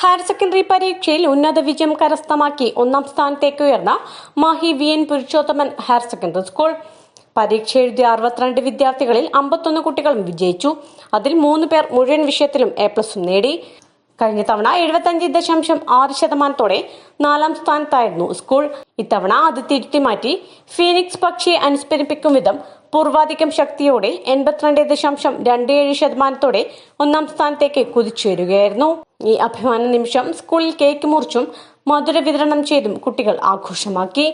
Higher secondary പരീക്ഷയിൽ ഉന്നത വിജയം കരസ്ഥമാക്കി ഒന്നാം സ്ഥാനത്തേക്ക് ഉയർന്ന Mahe V N Purushothaman higher secondary school. പരീക്ഷ എഴുതിയ അറുപത്തിരണ്ട് വിദ്യാർത്ഥികളിൽ അമ്പത്തൊന്ന് കുട്ടികളും വിജയിച്ചു. അതിൽ മൂന്ന് പേർ മുഴുവൻ വിഷയത്തിലും എ പ്ലസും നേടി. കഴിഞ്ഞ തവണ എഴുപത്തഞ്ച് ദശാംശം ആറ് ശതമാനത്തോടെ നാലാം സ്ഥാനത്തായിരുന്നു സ്കൂൾ. ഇത്തവണ അത് തിരുത്തി മാറ്റി ഫീനിക്സ് പക്ഷിയെ അനുസ്മരിപ്പിക്കും വിധം പൂർവാധികം ശക്തിയോടെ എൺപത്തിരണ്ട് ദശാംശം രണ്ട് ഏഴ് ശതമാനത്തോടെ ഒന്നാം സ്ഥാനത്തേക്ക് കുതിച്ചുയരുകയായിരുന്നു ഈ അഭിമാന നിമിഷം സ്കൂളിൽ കേക്ക് മുറിച്ചും മധുര വിതരണം ചെയ്തും കുട്ടികൾ ആഘോഷമാക്കി.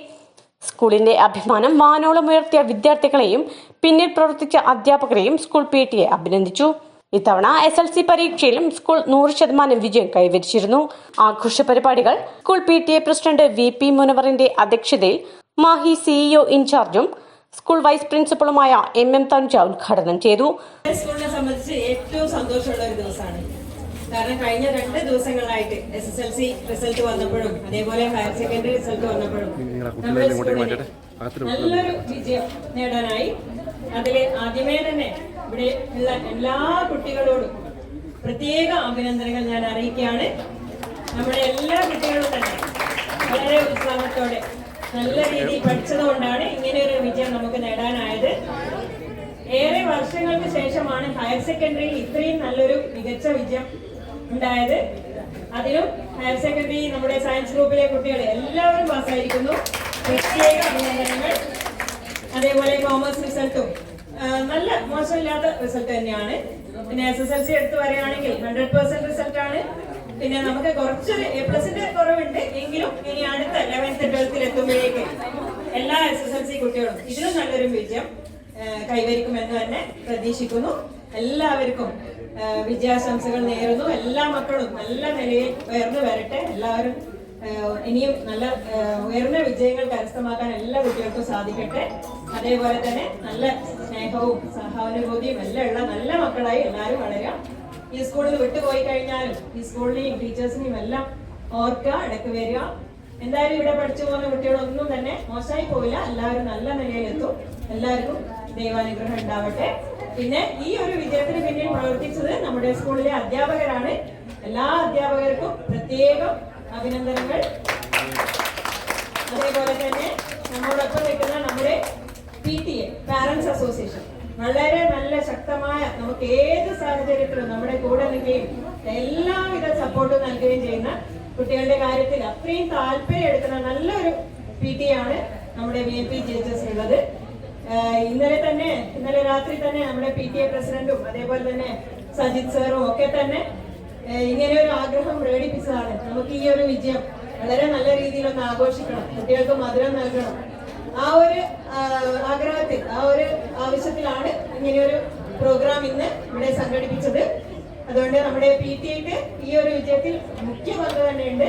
സ്കൂളിന്റെ അഭിമാനം വാനോളം ഉയർത്തിയ വിദ്യാർത്ഥികളെയും പിന്നിൽ പ്രവർത്തിച്ച അധ്യാപകരെയും സ്കൂൾ പി ടി എ അഭിനന്ദിച്ചു. ഇത്തവണ എസ് എൽ സി പരീക്ഷയിലും സ്കൂൾ നൂറ് ശതമാനം വിജയം കൈവരിച്ചിരുന്നു. ആഘോഷ പരിപാടികൾ school P T A president V P മുനവറിന്റെ അധ്യക്ഷതയിൽ മാഹി സിഇഒ ഇൻചാർജും സ്കൂൾ വൈസ് പ്രിൻസിപ്പളുമായ എം എം തനുജ ഉദ്ഘാടനം ചെയ്തു. സ്കൂളിനെ സംബന്ധിച്ച് ഏറ്റവും സന്തോഷമുള്ള ഒരു ദിവസമാണ്. കാരണം കഴിഞ്ഞ രണ്ട് ദിവസങ്ങളായിട്ട് S S L C result വന്നപ്പോഴും അതേപോലെ ഹയർ സെക്കൻഡറി റിസൾട്ട് വന്നപ്പോഴും നല്ലൊരു വിജയം നേടാനായി. അതിൽ ആദ്യമേ തന്നെ ഇവിടെ ഉള്ള എല്ലാ കുട്ടികളോടും പ്രത്യേക അഭിനന്ദനങ്ങൾ ഞാൻ അറിയിക്കുകയാണ്. നമ്മുടെ എല്ലാ കുട്ടികളും തന്നെ വളരെ ഉത്സാഹത്തോടെ നല്ല രീതിയിൽ പഠിച്ചതുകൊണ്ടാണ് ഇങ്ങനെ ഒരു വിജയം നമുക്ക് നേടാനായത്. ഏറെ വർഷങ്ങൾക്ക് ശേഷമാണ് ഹയർ സെക്കൻഡറിയിൽ ഇത്രയും നല്ലൊരു മികച്ച വിജയം ഉണ്ടായത്. അതിലും ഹയർ സെക്കൻഡറി നമ്മുടെ സയൻസ് ഗ്രൂപ്പിലെ കുട്ടികൾ എല്ലാവരും പാസ്സായിരിക്കുന്നു. പ്രത്യേക അഭിനന്ദനങ്ങൾ. അതേപോലെ കോമേഴ്സ് റിസൾട്ടും. നല്ല മോശമില്ലാത്ത റിസൾട്ട് തന്നെയാണ്. പിന്നെ എസ് എസ് എൽ സി എടുത്ത് പറയുകയാണെങ്കിൽ ഹൺഡ്രഡ് പെർസെന്റ് റിസൾട്ടാണ് പിന്നെ നമുക്ക് കുറച്ചൊരു എ പ്ലസിന്റെ കുറവുണ്ട്. എങ്കിലും ഇനി അടുത്ത ലെവൻത്ത് ട്വൽത്തിൽ എത്തുമ്പോഴേക്ക് എല്ലാ എസ് എസ് എൽ സി കുട്ടികളും ഇതിലും നല്ലൊരു വിജയം കൈവരിക്കുമെന്ന് തന്നെ പ്രതീക്ഷിക്കുന്നു. എല്ലാവർക്കും വിജയാശംസകൾ നേരുന്നു. എല്ലാ മക്കളും നല്ല നിലയിൽ ഉയർന്നു വരട്ടെ. എല്ലാവരും ഇനിയും നല്ല ഉയർന്ന വിജയങ്ങൾ കരസ്ഥമാക്കാൻ എല്ലാ കുട്ടികൾക്കും സാധിക്കട്ടെ. അതേപോലെ തന്നെ നല്ല സ്നേഹവും സഹാനുഭൂതിയും എല്ലാം ഉള്ള നല്ല മക്കളായി എല്ലാവരും വളരാം. ഈ സ്കൂളിൽ വിട്ടുപോയി കഴിഞ്ഞാലും ഈ സ്കൂളിനെയും ടീച്ചേഴ്സിനെയും എല്ലാം ഓർക്കുക ഇടയ്ക്ക് വരിക. എന്തായാലും ഇവിടെ പഠിച്ചു പോകുന്ന കുട്ടികളൊന്നും തന്നെ മോശമായി പോവില്ല. എല്ലാവരും നല്ല നിലയിലെത്തും. എല്ലാവർക്കും ദൈവാനുഗ്രഹം ഉണ്ടാവട്ടെ. പിന്നെ ഈ ഒരു വിജയത്തിന് പിന്നിൽ പ്രവർത്തിച്ചത് നമ്മുടെ സ്കൂളിലെ അധ്യാപകരാണ്. എല്ലാ അധ്യാപകർക്കും പ്രത്യേകം അഭിനന്ദനങ്ങൾ. അതേപോലെ തന്നെ നമ്മോടൊപ്പം നിൽക്കുന്ന നമ്മുടെ P T A parents association വളരെ നല്ല ശക്തമായ നമുക്ക് ഏത് സാഹചര്യത്തിലും നമ്മുടെ കൂടെ നിൽക്കുകയും എല്ലാവിധ സപ്പോർട്ടും നൽകുകയും ചെയ്യുന്ന കുട്ടികളുടെ കാര്യത്തിൽ അത്രയും താല്പര്യം എടുക്കുന്ന നല്ലൊരു പി ടി ആണ് നമ്മുടെ വി എ പി ജി ഉള്ളത്. ഇന്നലെ തന്നെ ഇന്നലെ രാത്രി തന്നെ നമ്മുടെ പി ടി എ പ്രസിഡന്റും അതേപോലെ തന്നെ സജിത് സാറും ഒക്കെ തന്നെ ഇങ്ങനെ ഒരു ആഗ്രഹം പ്രകടിപ്പിച്ചതാണ്. നമുക്ക് ഈ ഒരു വിജയം വളരെ നല്ല രീതിയിൽ ഒന്ന് ആഘോഷിക്കണം. കുട്ടികൾക്ക് മധുരം നൽകണം. ആ ഒരു ആഗ്രഹത്തിൽ ആ ഒരു ആവശ്യത്തിലാണ് ഇങ്ങനെയൊരു പ്രോഗ്രാം ഇന്ന് ഇവിടെ സംഘടിപ്പിച്ചത്. അതുകൊണ്ട് നമ്മുടെ പി ടി എക്ക് ഈ ഒരു വിജയത്തിൽ മുഖ്യ പങ്ക് തന്നെയുണ്ട്.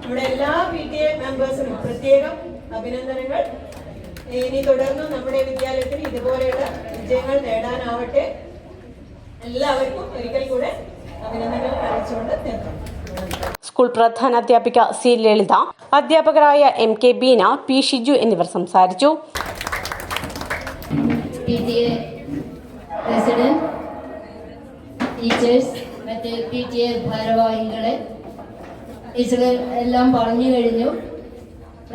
നമ്മുടെ എല്ലാ പി ടി എ മെമ്പേഴ്സിനും പ്രത്യേകം അഭിനന്ദനങ്ങൾ. ഇനി തുടർന്നും നമ്മുടെ വിദ്യാലയത്തിന് ഇതുപോലെയുള്ള വിജയങ്ങൾ നേടാനാവട്ടെ. എല്ലാവർക്കും ഒരിക്കൽ കൂടെ അഭിനന്ദനങ്ങൾ അറിയിച്ചുകൊണ്ട് നിർത്താം സ്കൂൾ പ്രധാന അധ്യാപിക സി ലളിത അധ്യാപകരായ M K Beena P Shiju എന്നിവർ സംസാരിച്ചു. എല്ലാം പറഞ്ഞു കഴിഞ്ഞു.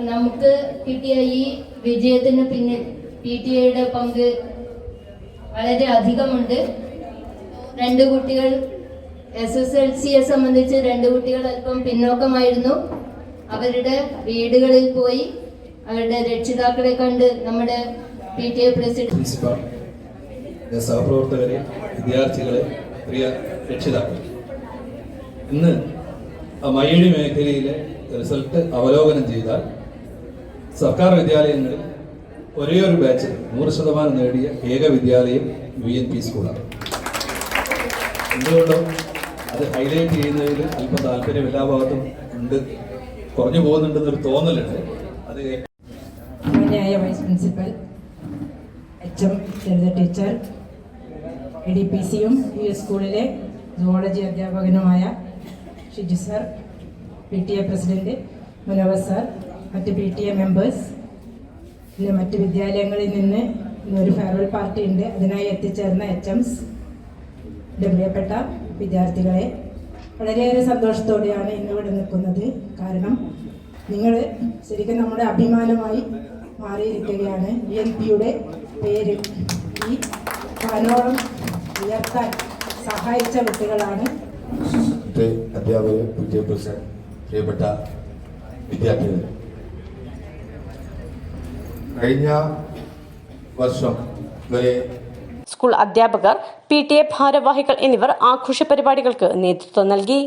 നമുക്ക് കിട്ടിയ ഈ വിജയത്തിന് പിന്നിൽ പി ടി എയുടെ പങ്ക് വളരെ അധികമുണ്ട്. രണ്ട് കുട്ടികൾ എസ് എസ് എൽ സിയെ സംബന്ധിച്ച് രണ്ട് കുട്ടികൾ അല്പം പിന്നോക്കമായിരുന്നു. അവരുടെ വീടുകളിൽ പോയി അവരുടെ രക്ഷിതാക്കളെ കണ്ട് നമ്മുടെ പി ടി എ പ്രസിഡന്റ് സഹപ്രവർത്തകരെ വിദ്യാർത്ഥികളെ പ്രിയ രക്ഷിതാക്കൾ ഇന്ന് മയ്യഴി മേഖലയിലെ റിസൾട്ട് അവലോകനം ചെയ്താൽ സർക്കാർ വിദ്യാലയങ്ങളിൽ ഒരേ ഒരു ബാച്ചിൽ നൂറ് ശതമാനം നേടിയ ഏക വിദ്യാലയം വി എൻ പി സ്കൂളാണ്. എന്തുകൊണ്ടും അത് ഹൈലൈറ്റ് ചെയ്യുന്നതിൽ അല്പം താല്പര്യം എല്ലാ ഭാഗത്തും ഉണ്ട്. കുറഞ്ഞു പോകുന്നുണ്ടെന്നൊരു തോന്നലുണ്ട്. അത് ബഹുമാന്യായ vice principal H M teacher A D P സിയും ഈ സ്കൂളിലെ zoology അധ്യാപകനുമായ Shiju sir P T A president Munavar sir മറ്റ് പി ടി എ മെമ്പേഴ്സ് പിന്നെ മറ്റ് വിദ്യാലയങ്ങളിൽ നിന്ന് ഇന്നൊരു ഫെയർവെൽ പാർട്ടി ഉണ്ട്. അതിനായി എത്തിച്ചേർന്ന എച്ച് എംസ് പ്രിയപ്പെട്ട വിദ്യാർത്ഥികളെ വളരെയേറെ സന്തോഷത്തോടെയാണ് ഇന്നിവിടെ നിൽക്കുന്നത്. കാരണം നിങ്ങൾ ശരിക്കും നമ്മുടെ അഭിമാനമായി മാറിയിരിക്കുകയാണ്. ബി എൻ പിയുടെ പേര് ഈ മനോളം ഉയർത്താൻ സഹായിച്ച കുട്ടികളാണ്. അധ്യാപകർ പ്രസിഡന്റ് പ്രിയപ്പെട്ട വിദ്യാർത്ഥികൾ. കഴിഞ്ഞ വർഷം വരെ സ്കൂൾ അധ്യാപകർ പി ടി എ ഭാരവാഹികൾ എന്നിവർ ആഘോഷ പരിപാടികൾക്ക് നേതൃത്വം നൽകി.